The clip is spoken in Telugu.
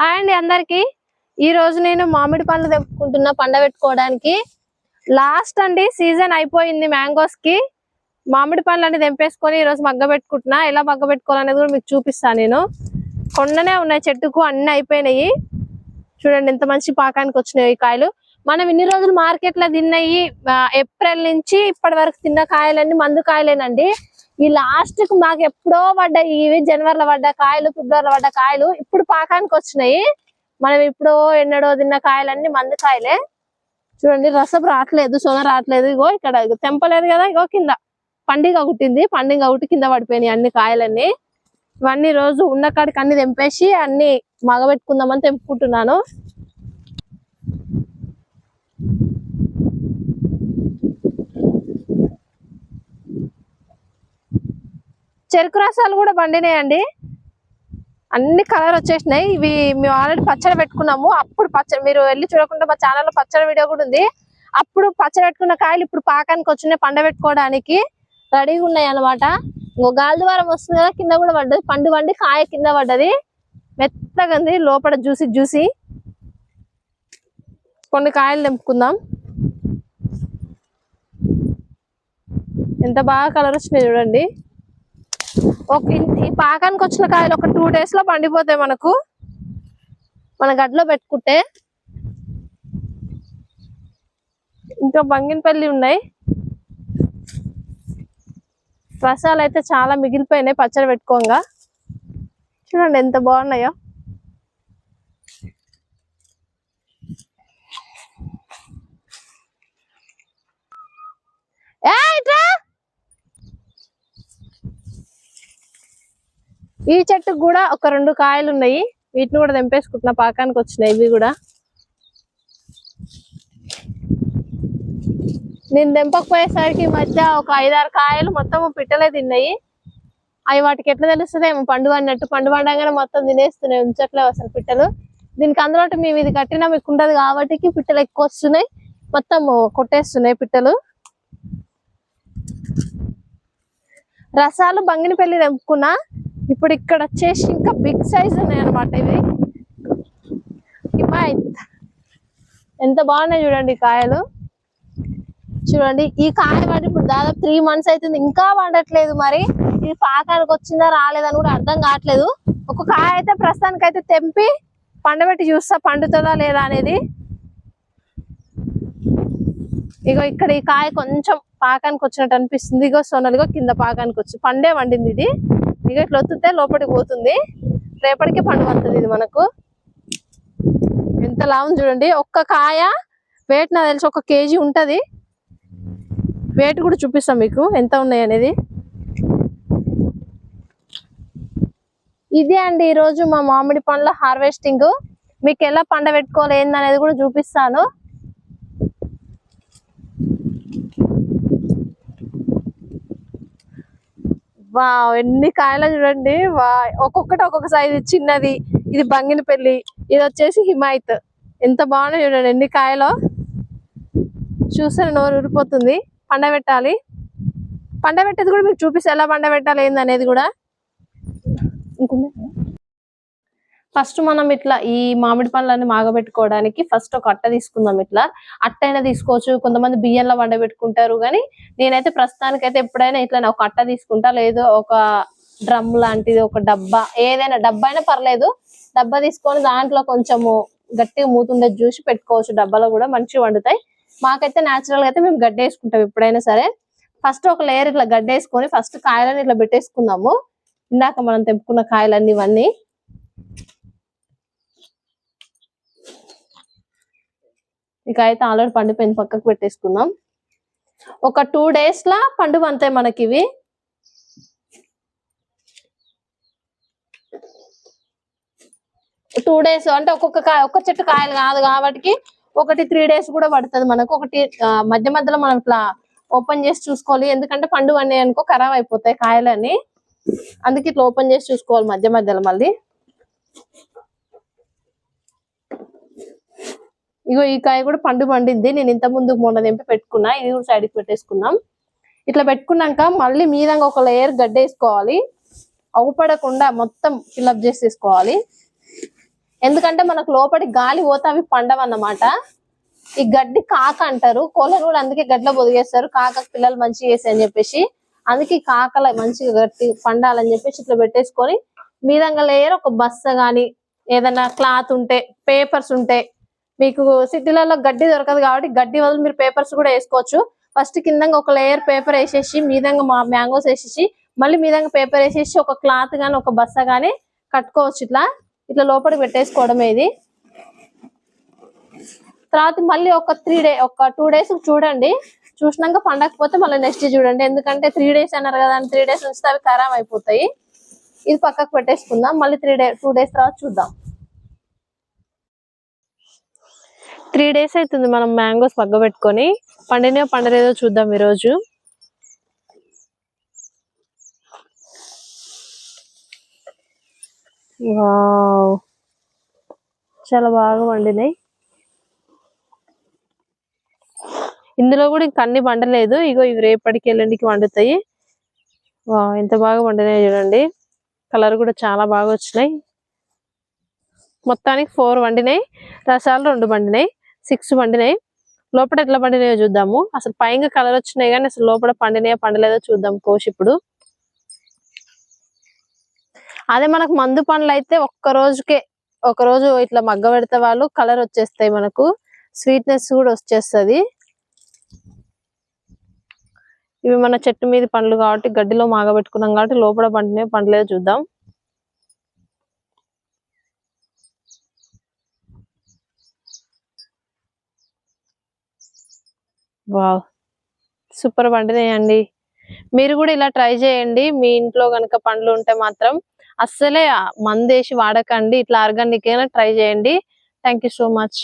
హాయ్ అండి అందరికి. ఈ రోజు నేను మామిడి పండ్లు తెంపుకుంటున్నా పండబెట్టుకోవడానికి లాస్ట్ అండి సీజన్ అయిపోయింది మ్యాంగోస్కి. మామిడి పండ్లు అన్ని తెంపేసుకొని ఈ రోజు మగ్గ పెట్టుకుంటున్నా. ఎలా మగ్గ పెట్టుకోవాలనేది కూడా మీకు చూపిస్తాను నేను. కొండనే ఉన్నాయి చెట్టుకు అన్ని అయిపోయినాయి. చూడండి ఎంత మంచి పాకానికి వచ్చినాయి ఈ కాయలు. మనం ఇన్ని రోజులు మార్కెట్లో తిన్నాయి ఏప్రిల్ నుంచి ఇప్పటి వరకు తిన్న కాయలన్నీ మందు కాయలేనండి. ఈ లాస్ట్కు మాకు ఎప్పుడో పడ్డాయి ఇవి జనవరిలో పడ్డ కాయలు ఫిబ్రవరిలో పడ్డ కాయలు ఇప్పుడు పాకానికి వచ్చినాయి. మనం ఇప్పుడు ఎన్నడో తిన్న కాయలన్నీ మందు కాయలే. చూడండి రసపు రావట్లేదు సొన రావట్లేదు. ఇగో ఇక్కడ తెంపలేదు కదా ఇగో కింద. పండుగ కుట్టింది పండుగ ఒకటి కింద పడిపోయినాయి అన్ని కాయలన్నీ. ఇవన్నీ రోజు ఉన్న కాడికి అన్ని తెంపేసి అన్ని మగబెట్టుకుందామని తెంపుకుంటున్నాను. చెరుకు రసాలు కూడా పండినాయండి. అన్ని కలర్ వచ్చేసినాయి. ఇవి మేము ఆల్రెడీ పచ్చడి పెట్టుకున్నాము. అప్పుడు పచ్చడి మీరు వెళ్ళి చూడకుండా మా ఛానల్లో పచ్చడి వీడియో కూడా ఉంది. అప్పుడు పచ్చడి పెట్టుకున్న కాయలు ఇప్పుడు పాకానికి వచ్చినాయి పండబెట్టుకోవడానికి రెడీగా ఉన్నాయి అన్నమాట ఇంకో గాలి ద్వారం వస్తుంది కదా కింద కూడా పడ్డది. పండు పండి కాయ కింద పడ్డది. మెత్తగా ఉంది. లోపల జ్యూసి జ్యూసి. కొన్ని కాయలు నింపుకుందాం ఎంత బాగా కలర్ వచ్చినాయి చూడండి. ఒక ఈ పాకానికి వచ్చిన కాయలు ఒక టూ డేస్లో పండిపోతాయి మనకు. మన గడ్డలో పెట్టుకుంటే. ఇంకా బంగినపల్లి ఉన్నాయి. రసాలు అయితే చాలా మిగిలిపోయినాయి పచ్చడి పెట్టుకోగా. చూడండి ఎంత బాగున్నాయో. ఈ చెట్టుకు కూడా ఒక రెండు కాయలు ఉన్నాయి వీటిని కూడా తెంపేసుకుంటున్నా. పాకానికి వచ్చినాయి. ఇవి కూడా. నేను తెంపకపోయేసరికి మధ్య ఒక ఐదారు కాయలు మొత్తం పిట్టలే తిన్నాయి. అవి వాటికి ఎట్లా తెలుస్తుంది ఏమో పండు అన్నట్టు పండు పండగానే మొత్తం తినేస్తున్నాయి. ఉంచట్లేవు అసలు పిట్టలు. దీనికి అందులో మేము ఇది కట్టినా మీకు ఉండదు కాబట్టి పిట్టలు ఎక్కువ వస్తున్నాయి. మొత్తం కొట్టేస్తున్నాయి పిట్టలు. రసాలు బంగిని పెళ్ళి తెంపుకున్నా. ఇప్పుడు ఇక్కడ వచ్చేసి ఇంకా బిగ్ సైజ్ ఉన్నాయి అనమాట ఇవి. హిమాయత్ ఎంత బాగున్నాయి చూడండి కాయలు. చూడండి ఈ కాయ పడి ఇప్పుడు దాదాపు త్రీ మంత్స్ అవుతుంది ఇంకా పండట్లేదు మరి. ఇది పాకానికి వచ్చిందా రాలేదని కూడా అర్థం కావట్లేదు. ఒక కాయ అయితే ప్రస్తుతానికి అయితే తెంపి పండబెట్టి చూస్తా పండుతుందా లేదా అనేది. ఇగో ఇక్కడ ఈ కాయ కొంచెం పాకానికి వచ్చినట్టు అనిపిస్తుంది. ఇగో సొనలుగో కింద పాకానికి వచ్చి పండే వండింది ఇది. ఇక ఇట్లా ఒత్తితే లోపలికి పోతుంది. రేపటికి పండు వస్తుంది ఇది మనకు. ఎంత లాభం చూడండి. ఒక్క కాయ వెయిట్ నాకు తెలిసి ఒక కేజీ ఉంటది. వెయిట్ కూడా చూపిస్తాం మీకు ఎంత ఉన్నాయి అనేది. ఇదే అండి ఈ రోజు మా మామిడి పండ్ల హార్వెస్టింగ్. మీకు ఎలా పండ పెట్టుకోవాలి ఏందనేది కూడా చూపిస్తాను. వా ఎన్ని కాయలు చూడండి. వా ఒక్కొక్కటి ఒక్కొక్క సైజు చిన్నది. ఇది బంగినపల్లి ఇది వచ్చేసి హిమాయత్. ఎంత బాగున్నాయి చూడండి ఎన్ని కాయలో. చూస్తే నోరు ఊరిపోతుంది. పండబెట్టాలి పండబెట్టేది కూడా మీకు చూపిస్తే ఎలా పండబెట్టాలి ఏంది అనేది కూడా. ఫస్ట్ మనం ఇట్లా ఈ మామిడి పండ్లన్నీ మాగబెట్టుకోవడానికి ఫస్ట్ ఒక అట్ట తీసుకుందాం ఇట్లా. అట్ట అయినా తీసుకోవచ్చు. కొంతమంది బియ్యంలో వండబెట్టుకుంటారు కానీ నేనైతే ప్రస్తుతానికైతే ఎప్పుడైనా ఇట్లా ఒక అట్ట తీసుకుంటా. లేదు ఒక డ్రమ్ లాంటిది ఒక డబ్బా ఏదైనా డబ్బా అయినా పర్లేదు. డబ్బా తీసుకొని దాంట్లో కొంచెము గట్టిగా మూతుండే చూసి పెట్టుకోవచ్చు. డబ్బాలో కూడా మంచిగా వండుతాయి. మాకైతే న్యాచురల్గా అయితే మేము గడ్డ వేసుకుంటాం ఎప్పుడైనా సరే. ఫస్ట్ ఒక లేయర్ ఇట్లా గడ్డ వేసుకొని ఫస్ట్ కాయలని ఇట్లా పెట్టేసుకుందాము. ఇందాక మనం తెంపుకున్న కాయలన్నీ ఇవన్నీ. ఇక అయితే ఆల్రెడీ పండిపోయింది పక్కకు పెట్టేసుకున్నాం ఒక టూ డేస్ లా పండు అంతే మనకి ఇవి టూ డేస్ అంటే ఒక్కొక్క కాయ ఒక్క చెట్టు కాయలు కాదు కాబట్టి ఒకటి త్రీ డేస్ కూడా పడుతుంది మనకు. ఒకటి మధ్య మధ్యలో మనం ఇట్లా ఓపెన్ చేసి చూసుకోవాలి. ఎందుకంటే పండు అన్నాయి అనుకో ఖరాబ్ అయిపోతాయి కాయలని అందుకే ఇట్లా ఓపెన్ చేసి చూసుకోవాలి మధ్య మధ్యలో మళ్ళీ. ఇగో ఈ కాయ కూడా పండు పండింది. నేను ఇంత ముందు మొన్న తెంపి పెట్టుకున్నా ఇది కూడా సైడ్కి పెట్టేసుకున్నాం. ఇట్లా పెట్టుకున్నాక మళ్ళీ మీదంగా ఒక లేయర్ గడ్డ వేసుకోవాలి. అవుపడకుండా మొత్తం ఫిల్అప్ చేసేసుకోవాలి ఎందుకంటే మనకు లోపలి గాలి పోతే అవి పండవన్నమాట ఈ గడ్డి కాక అంటారు. కోళ్ళను కూడా అందుకే గడ్డలో పొదిగేస్తారు. కాక పిల్లలు మంచిగా చేస్తాయి అని చెప్పేసి. అందుకే కాకల మంచిగా గట్టి పండాలని చెప్పేసి ఇట్లా పెట్టేసుకొని మీదంగా లేయర్ ఒక బస్స గాని ఏదైనా క్లాత్ ఉంటే పేపర్స్ ఉంటే మీకు సిటీలలో గడ్డి దొరకదు కాబట్టి గడ్డి వదిలి మీరు పేపర్స్ కూడా వేసుకోవచ్చు. ఫస్ట్ కింద ఒక లేయర్ పేపర్ వేసేసి మీదంగా మా మ్యాంగోస్ వేసేసి మళ్ళీ మీదంగా పేపర్ వేసేసి ఒక క్లాత్ కానీ ఒక బస్స కానీ కట్టుకోవచ్చు ఇట్లా. ఇట్లా లోపలికి పెట్టేసుకోవడమే ఇది. తర్వాత మళ్ళీ ఒక త్రీ డే ఒక టూ డేస్ చూడండి. చూసినాక పండకపోతే మళ్ళీ నెక్స్ట్ చూడండి. ఎందుకంటే త్రీ డేస్ అన్నారు కదా త్రీ డేస్ ఉంచితే అవి ఖరాబ్ అయిపోతాయి. ఇది పక్కకు పెట్టేసుకుందాం. మళ్ళీ త్రీ డే టూ డేస్ తర్వాత చూద్దాం. త్రీ డేస్ అవుతుంది మనం మ్యాంగోస్ పగ్గబెట్టుకొని పండినో పండలేదో చూద్దాం ఈరోజు. వావ్. చాలా బాగా పండినాయి. ఇందులో కూడా ఇంక అన్ని వండలేదు ఇగో ఇవి రేపటికి ఎల్లుండికి వండుతాయి. వా ఎంత బాగా వండినాయి చూడండి. కలర్ కూడా చాలా బాగా వచ్చినాయి. మొత్తానికి ఫోర్ వండినాయి. రసాలు రెండు వండినాయి సిక్స్ పండినాయి. లోపల ఎట్లా పండినాయో చూద్దాము. అసలు పైన కలర్ వచ్చినాయి కానీ అసలు లోపల పండినాయో పండలేదో చూద్దాం కోసి ఇప్పుడు. అదే మనకు మందు పండ్లు అయితే ఒక్క రోజుకే ఒక రోజు ఇట్లా మగ్గ పెడితే వాళ్ళు కలర్ వచ్చేస్తాయి మనకు. స్వీట్నెస్ కూడా వచ్చేస్తది. ఇవి మన చెట్టు మీద పండ్లు కాబట్టి గడ్డిలో మాగబెట్టుకున్నాం కాబట్టి లోపల పండినే పండలేదో చూద్దాం. వావ్. సూపర్ పండినాయండి మీరు కూడా ఇలా ట్రై చేయండి. మీ ఇంట్లో కనుక పండ్లు ఉంటే మాత్రం అస్సలే మందేసి వాడకండి. ఇట్లా ఆర్గానిక్ అయినా ట్రై చేయండి. Thank you so much.